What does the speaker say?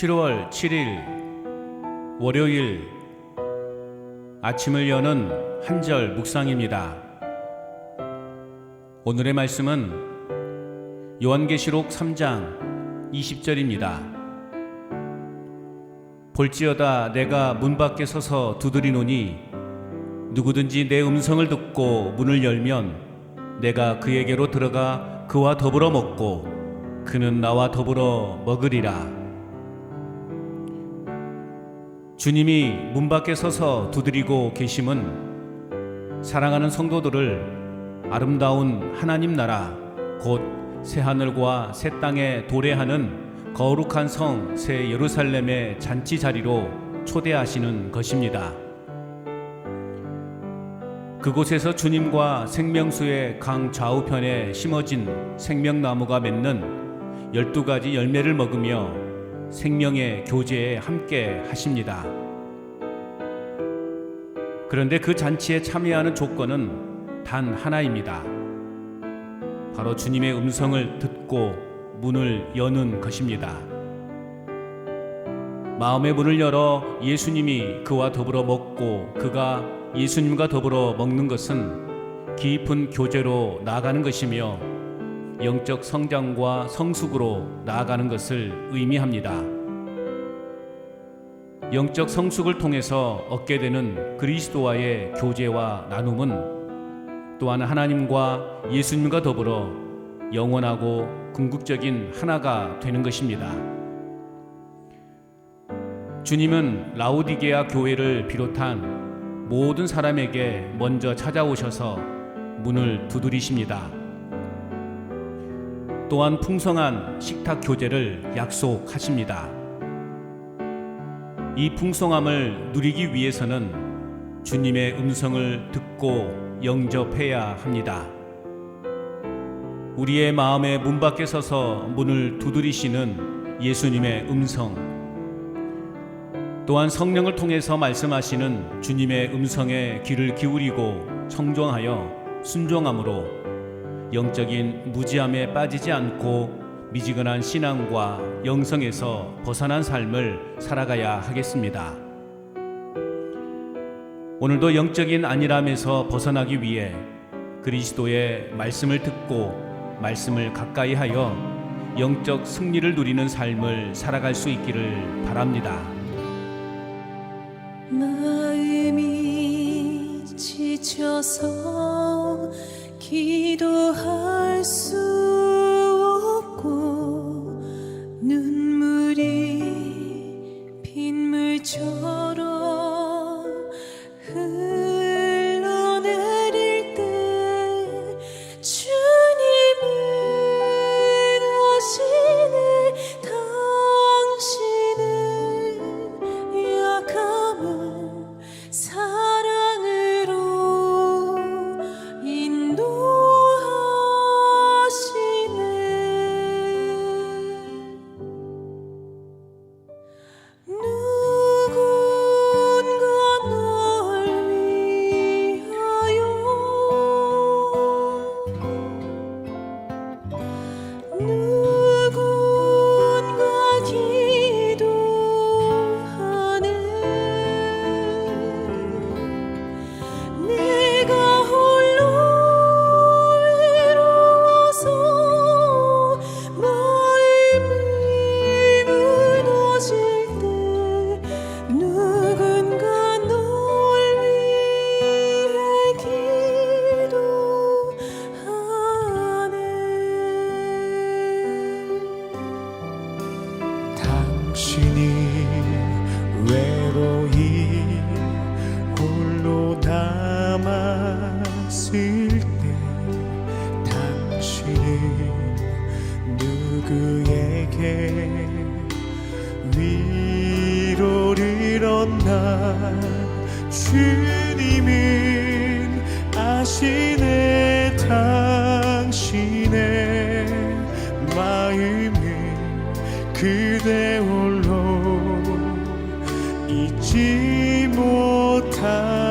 7월 7일 월요일 아침을 여는 한절 묵상입니다. 오늘의 말씀은 요한계시록 3장 20절입니다. 볼지어다 내가 문 밖에 서서 두드리노니 누구든지 내 음성을 듣고 문을 열면 내가 그에게로 들어가 그와 더불어 먹고 그는 나와 더불어 먹으리라. 주님이 문 밖에 서서 두드리고 계심은 사랑하는 성도들을 아름다운 하나님 나라 곧 새하늘과 새 땅에 도래하는 거룩한 성 새 예루살렘의 잔치 자리로 초대하시는 것입니다. 그곳에서 주님과 생명수의 강 좌우편에 심어진 생명나무가 맺는 열두 가지 열매를 먹으며 생명의 교제에 함께 하십니다. 그런데 그 잔치에 참여하는 조건은 단 하나입니다. 바로 주님의 음성을 듣고 문을 여는 것입니다. 마음의 문을 열어 예수님이 그와 더불어 먹고 그가 예수님과 더불어 먹는 것은 깊은 교제로 나아가는 것이며 영적 성장과 성숙으로 나아가는 것을 의미합니다. 영적 성숙을 통해서 얻게 되는 그리스도와의 교제와 나눔은 또한 하나님과 예수님과 더불어 영원하고 궁극적인 하나가 되는 것입니다. 주님은 라우디게아 교회를 비롯한 모든 사람에게 먼저 찾아오셔서 문을 두드리십니다. 또한 풍성한 식탁 교제를 약속하십니다. 이 풍성함을 누리기 위해서는 주님의 음성을 듣고 영접해야 합니다. 우리의 마음의 문 밖에 서서 문을 두드리시는 예수님의 음성, 또한 성령을 통해서 말씀하시는 주님의 음성에 귀를 기울이고 청종하여 순종함으로 영적인 무지함에 빠지지 않고 미지근한 신앙과 영성에서 벗어난 삶을 살아가야 하겠습니다. 오늘도 영적인 안일함에서 벗어나기 위해 그리스도의 말씀을 듣고 말씀을 가까이 하여 영적 승리를 누리는 삶을 살아갈 수 있기를 바랍니다. 마음이 지쳐서 기도할 수 얻나 주님은 아시네 당신의 마음을 그대 홀로 잊지 못하